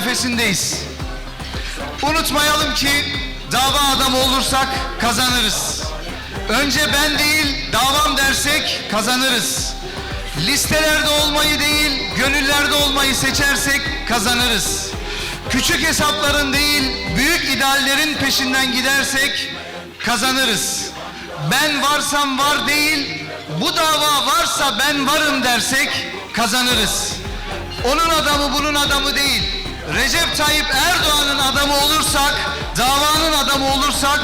arefesindeyiz. Unutmayalım ki dava adamı olursak kazanırız. Önce ben değil davam dersek kazanırız. Listelerde olmayı değil gönüllerde olmayı seçersek kazanırız. Küçük hesapların değil büyük ideallerin peşinden gidersek kazanırız. Ben varsam var değil bu dava varsa ben varım dersek kazanırız. Onun adamı bunun adamı değil. Recep Tayyip Erdoğan'ın adamı olursak, davanın adamı olursak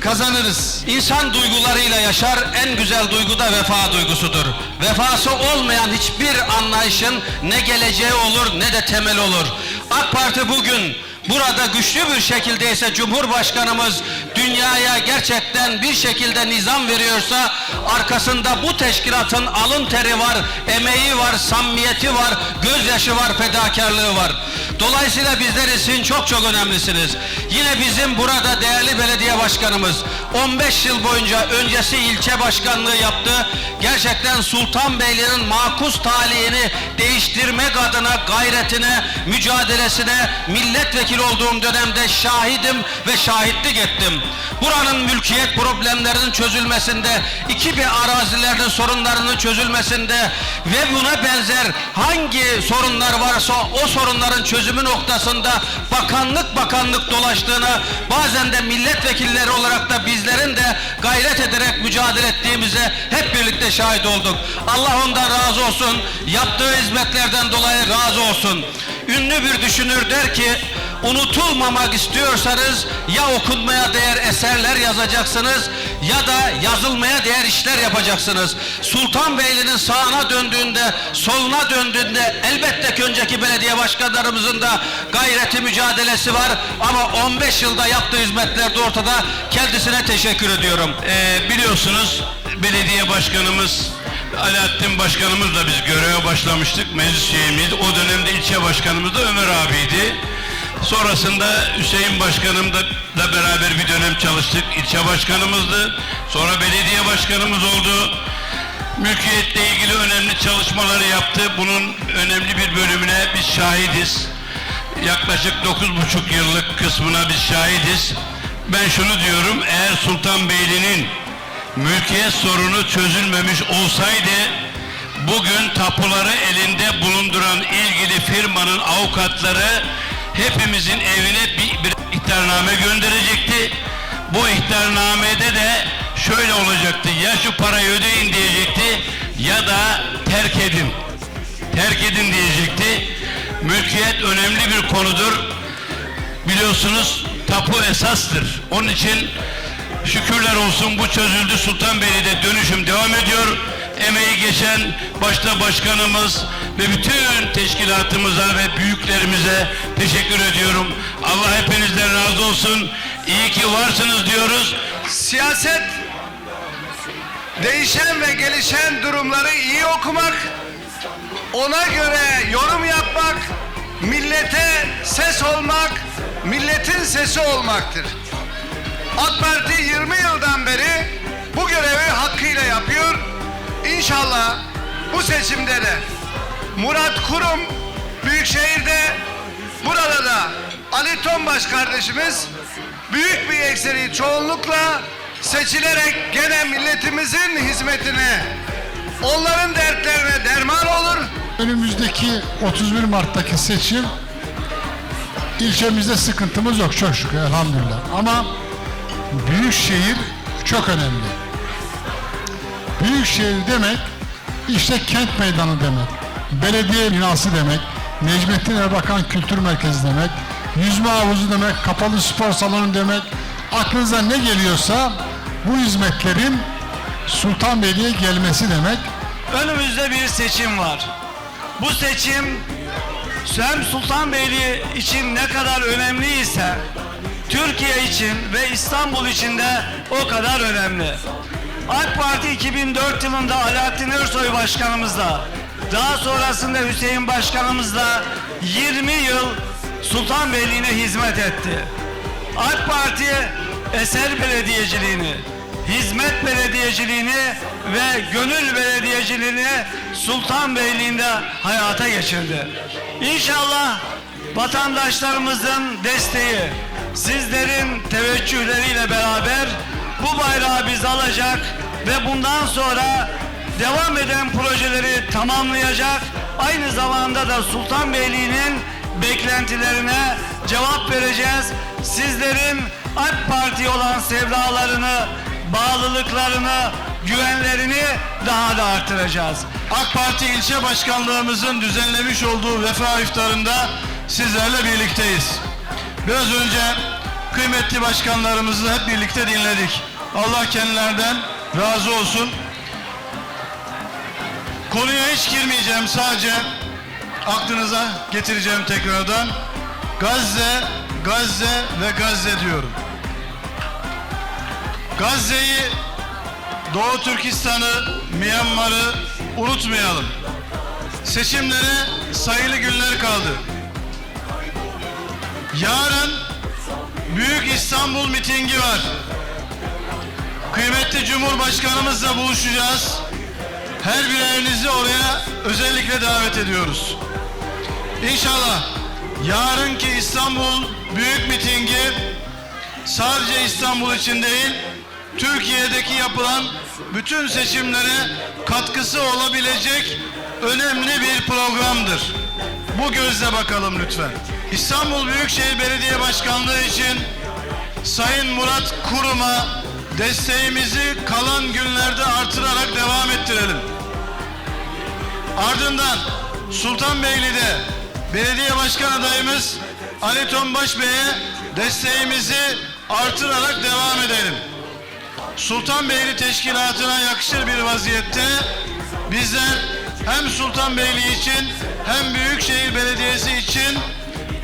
kazanırız. İnsan duygularıyla yaşar, en güzel duygu da vefa duygusudur. Vefası olmayan hiçbir anlayışın ne geleceği olur ne de temel olur. AK Parti bugün burada güçlü bir şekilde ise Cumhurbaşkanımız dünyaya gerçekten bir şekilde nizam veriyorsa arkasında bu teşkilatın alın teri var, emeği var, samimiyeti var, gözyaşı var, fedakarlığı var. Dolayısıyla bizler için çok çok önemlisiniz. Yine bizim burada değerli belediye başkanımız 15 yıl boyunca öncesi ilçe başkanlığı yaptı. Gerçekten Sultanbeyli'nin makus talihini değiştirmek adına gayretine, mücadelesine milletvekili olduğum dönemde şahidim ve şahitlik ettim. Buranın mülkiyet problemlerinin çözülmesinde, iki bir arazilerin sorunlarının çözülmesinde ve buna benzer hangi sorunlar varsa o sorunların çözümü noktasında bakanlık bakanlık dolaştığını bazen de milletvekilleri olarak da bizlerin de gayret ederek mücadele ettiğimize hep birlikte şahit olduk. Allah ondan razı olsun. Yaptığı hizmetlerden dolayı razı olsun. Ünlü bir düşünür der ki unutulmamak istiyorsanız ya okunmaya değer eserler yazacaksınız ya da yazılmaya değer işler yapacaksınız. Sultanbeyli'nin sağına döndüğünde, soluna döndüğünde elbette ki önceki belediye başkanlarımızın da gayreti mücadelesi var ama 15 yılda yaptığı hizmetler de ortada. Kendisine teşekkür ediyorum. Ee, biliyorsunuz belediye başkanımız Alaaddin Başkanımızla biz göreve başlamıştık. Meclis üyemiz. O dönemde ilçe başkanımız da Ömer abiydi. Sonrasında Hüseyin Başkanımla beraber bir dönem çalıştık. İlçe başkanımızdı. Sonra belediye başkanımız oldu. Mülkiyetle ilgili önemli çalışmaları yaptı. Bunun önemli bir bölümüne biz şahidiz. Yaklaşık 9,5 yıllık kısmına biz şahidiz. Ben şunu diyorum, eğer Sultanbeyli'nin mülkiyet sorunu çözülmemiş olsaydı, bugün tapuları elinde bulunduran ilgili firmanın avukatları hepimizin evine bir, bir ihtarname gönderecekti. Bu ihtarnamede de şöyle olacaktı, ya şu parayı ödeyin diyecekti ya da terk edin. Terk edin diyecekti. Mülkiyet önemli bir konudur. Biliyorsunuz tapu esastır. Onun için şükürler olsun bu çözüldü. Sultanbeyli'de dönüşüm devam ediyor. Emeği geçen başta başkanımız ve bütün teşkilatımıza ve büyüklerimize teşekkür ediyorum. Allah hepinizden razı olsun. İyi ki varsınız diyoruz. Siyaset değişen ve gelişen durumları iyi okumak, ona göre yorum yapmak, millete ses olmak, milletin sesi olmaktır. AK Parti 20 yıldan beri bu görevi hakkıyla yapıyor. İnşallah bu seçimde de Murat Kurum Büyükşehir'de burada da Ali Tombaş kardeşimiz büyük bir ekseri çoğunlukla seçilerek gene milletimizin hizmetine onların dertlerine derman olur. Önümüzdeki 31 Mart'taki seçim ilçemizde sıkıntımız yok çok şükür elhamdülillah. Ama büyük şehir çok önemli. Büyük şehir demek işte kent meydanı demek. Belediye binası demek. Necmettin Erbakan Kültür Merkezi demek. Yüzme havuzu demek. Kapalı spor salonu demek. Aklınıza ne geliyorsa bu hizmetlerin Sultanbeyli'ye gelmesi demek. Önümüzde bir seçim var. Bu seçim hem Sultanbeyli için ne kadar önemliyse Türkiye için ve İstanbul için de o kadar önemli. AK Parti 2004 yılında Alaaddin Ersoy başkanımızla daha sonrasında Hüseyin başkanımızla 20 yıl Sultanbeyli'ne hizmet etti. AK Parti eser belediyeciliğini, hizmet belediyeciliğini ve gönül belediyeciliğini Sultanbeyliği'nde hayata geçirdi. İnşallah vatandaşlarımızın desteği, sizlerin teveccühleriyle beraber bu bayrağı biz alacak ve bundan sonra devam eden projeleri tamamlayacak. Aynı zamanda da Sultanbeyli'nin beklentilerine cevap vereceğiz. Sizlerin AK Parti olan sevdalarını, bağlılıklarını, güvenlerini daha da artıracağız. AK Parti ilçe başkanlığımızın düzenlemiş olduğu vefa iftarında sizlerle birlikteyiz. Biraz önce kıymetli başkanlarımızı hep birlikte dinledik. Allah kendilerinden razı olsun. Konuya hiç girmeyeceğim sadece aklınıza getireceğim tekrardan. Gazze, Gazze ve Gazze diyorum. Gazze'yi, Doğu Türkistan'ı, Myanmar'ı unutmayalım. Seçimlere sayılı günler kaldı. Yarın Büyük İstanbul mitingi var. Kıymetli Cumhurbaşkanımızla buluşacağız. Her birerinizi oraya özellikle davet ediyoruz. İnşallah yarınki İstanbul Büyük Mitingi sadece İstanbul için değil, Türkiye'deki yapılan bütün seçimlere katkısı olabilecek önemli bir programdır. Bu gözle bakalım lütfen. İstanbul Büyükşehir Belediye Başkanlığı için Sayın Murat Kurum'a desteğimizi kalan günlerde artırarak devam ettirelim. Ardından Sultanbeyli'de belediye başkan adayımız Ali Tombaş Bey'e desteğimizi artırarak devam edelim. Sultanbeyli teşkilatına yakışır bir vaziyette bizler hem Sultanbeyli için hem Büyükşehir Belediyesi için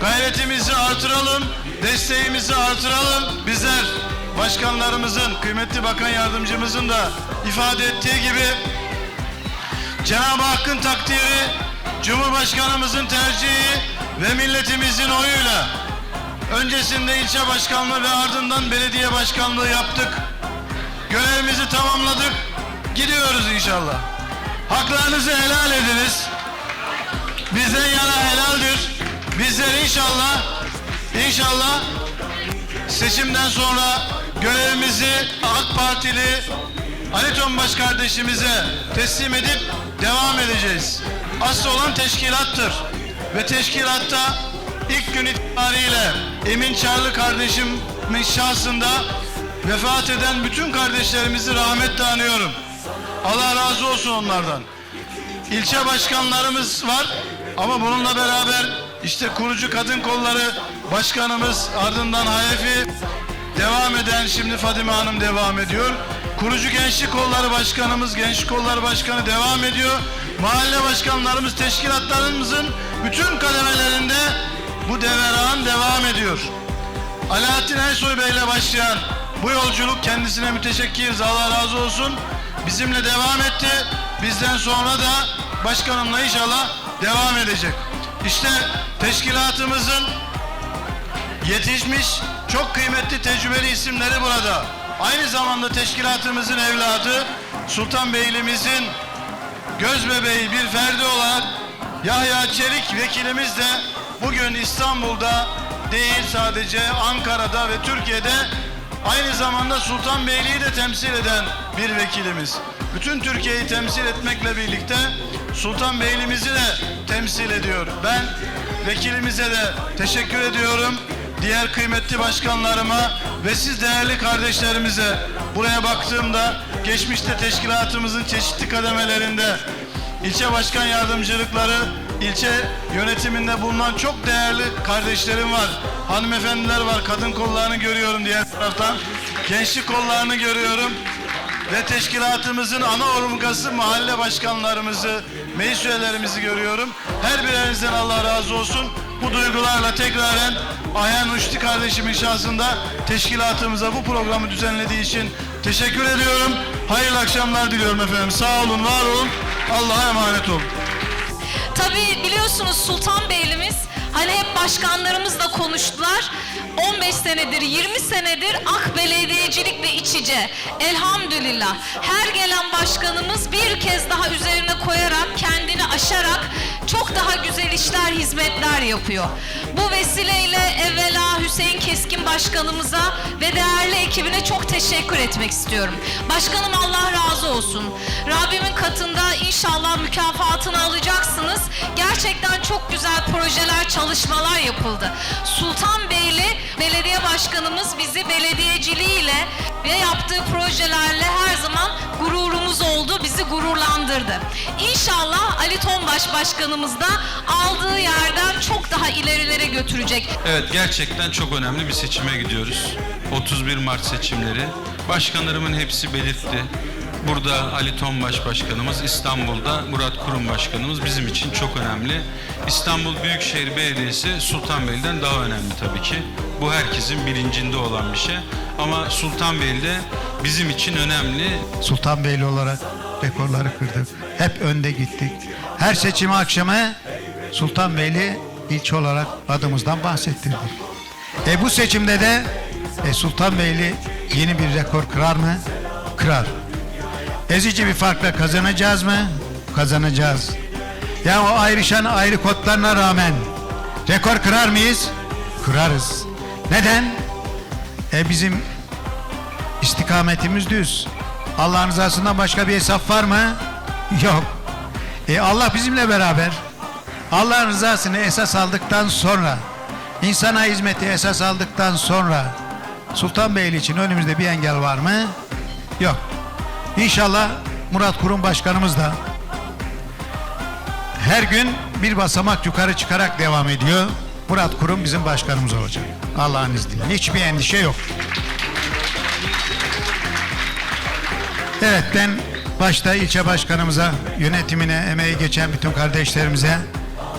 gayretimizi artıralım, desteğimizi artıralım. Bizler başkanlarımızın, kıymetli bakan yardımcımızın da ifade ettiği gibi Cenab-ı Hakk'ın takdiri, Cumhurbaşkanımızın tercihi ve milletimizin oyuyla öncesinde ilçe başkanlığı ve ardından belediye başkanlığı yaptık. Görevimizi tamamladık. Gidiyoruz inşallah. Haklarınızı helal ediniz. Bizden yana helaldir. Bizler inşallah inşallah seçimden sonra görevimizi AK Partili Ali Tombaş kardeşimize teslim edip devam edeceğiz. Asıl olan teşkilattır. Ve teşkilatta ilk gün itibariyle Emin Çarlı kardeşimin şahsında vefat eden bütün kardeşlerimizi rahmetle anıyorum. Allah razı olsun onlardan. İlçe başkanlarımız var ama bununla beraber işte kurucu kadın kolları başkanımız ardından Hayefi devam eden şimdi Fadime Hanım devam ediyor. Kurucu gençlik kolları başkanımız, gençlik kolları başkanı devam ediyor. Mahalle başkanlarımız, teşkilatlarımızın bütün kademelerinde bu deveran devam ediyor. Alaaddin Ersoy Bey ile başlayan bu yolculuk kendisine müteşekkiriz. Allah razı olsun. Bizimle devam etti. Bizden sonra da başkanımla inşallah devam edecek. İşte teşkilatımızın yetişmiş çok kıymetli tecrübeli isimleri burada. Aynı zamanda teşkilatımızın evladı Sultanbeyli'mizin göz bebeği bir ferdi olarak Yahya Çelik vekilimiz de bugün İstanbul'da değil sadece Ankara'da ve Türkiye'de aynı zamanda Sultanbeyli'yi de temsil eden bir vekilimiz. Bütün Türkiye'yi temsil etmekle birlikte Sultanbeyli'mizi de temsil ediyor. Ben vekilimize de teşekkür ediyorum. Diğer kıymetli başkanlarıma ve siz değerli kardeşlerimize buraya baktığımda geçmişte teşkilatımızın çeşitli kademelerinde ilçe başkan yardımcılıkları, ilçe yönetiminde bulunan çok değerli kardeşlerim var. Hanımefendiler var, kadın kollarını görüyorum diğer taraftan. Gençlik kollarını görüyorum. Ve teşkilatımızın ana omurgası mahalle başkanlarımızı, meclis üyelerimizi görüyorum. Her birinizden Allah razı olsun. Bu duygularla tekraren Ayhan Uçti kardeşimin şahsında teşkilatımıza bu programı düzenlediği için teşekkür ediyorum. Hayırlı akşamlar diliyorum efendim. Sağ olun, var olun. Allah'a emanet olun. Tabii biliyorsunuz Sultanbeylimiz hani hep başkanlarımızla konuştular. 15 senedir, 20 senedir AK belediyecilikle iç içe. Elhamdülillah. Her gelen başkanımız bir kez daha üzerine koyarak, kendini aşarak çok daha güzel işler, hizmetler yapıyor. Bu vesileyle evvela Hüseyin Keskin Başkanımıza ve değerli ekibine çok teşekkür etmek istiyorum. Başkanım Allah razı olsun. Rabbimin katında inşallah mükafatını alacaksınız. Gerçekten çok güzel projeler, çalışmalar yapıldı. Sultanbeyli Başkanımız bizi belediyeciliğiyle ve yaptığı projelerle her zaman gururumuz oldu, bizi gururlandırdı. İnşallah Ali Tombaş Başkanımız da aldığı yerden çok daha ilerilere götürecek. Evet gerçekten çok önemli bir seçime gidiyoruz. 31 Mart seçimleri. Başkanlarımın hepsi belirtti. Burada Ali Tombaş Başkanımız, İstanbul'da Murat Kurum Başkanımız bizim için çok önemli. İstanbul Büyükşehir Belediyesi Sultanbeyli'den daha önemli tabii ki. Bu herkesin bilincinde olan bir şey. Ama Sultanbeyli de bizim için önemli. Sultanbeyli olarak rekorları kırdık. Hep önde gittik. Her seçim akşamı Sultanbeyli ilçe olarak adımızdan bahsettirdik. E bu seçimde de e, Sultanbeyli yeni bir rekor kırar mı? Kırar. Ezici bir farkla kazanacağız mı? Kazanacağız. Ya o ayrışan ayrı kodlarına rağmen rekor kırar mıyız? Kırarız. Neden? E bizim İstikametimiz düz. Allah'ın rızasından başka bir hesap var mı? Yok. E Allah bizimle beraber. Allah'ın rızasını esas aldıktan sonra, insana hizmeti esas aldıktan sonra Sultanbeyli için önümüzde bir engel var mı? Yok. İnşallah Murat Kurum Başkanımız da her gün bir basamak yukarı çıkarak devam ediyor. Murat Kurum bizim başkanımız olacak. Allah'ın izniyle. Hiçbir endişe yok. Evet ben başta ilçe başkanımıza, yönetimine, emeği geçen bütün kardeşlerimize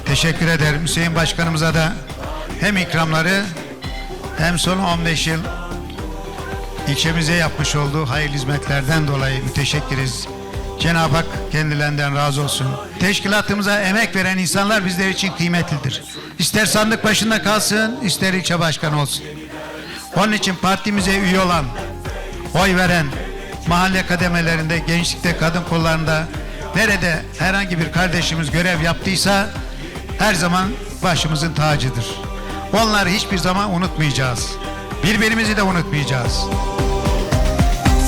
teşekkür ederim. Hüseyin başkanımıza da hem ikramları hem son 15 yıl ilçemize yapmış olduğu hayırlı hizmetlerden dolayı müteşekkiriz. Cenab-ı Hak kendilerinden razı olsun. Teşkilatımıza emek veren insanlar bizler için kıymetlidir. İster sandık başında kalsın, ister ilçe başkanı olsun. Onun için partimize üye olan, oy veren, mahalle kademelerinde, gençlikte, kadın kollarında nerede herhangi bir kardeşimiz görev yaptıysa her zaman başımızın tacıdır. Onları hiçbir zaman unutmayacağız. Birbirimizi de unutmayacağız.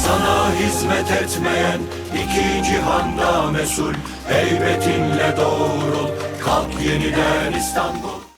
Sana hizmet etmeyen iki cihanda mesul Heybetinle doğrul Kalk yeniden İstanbul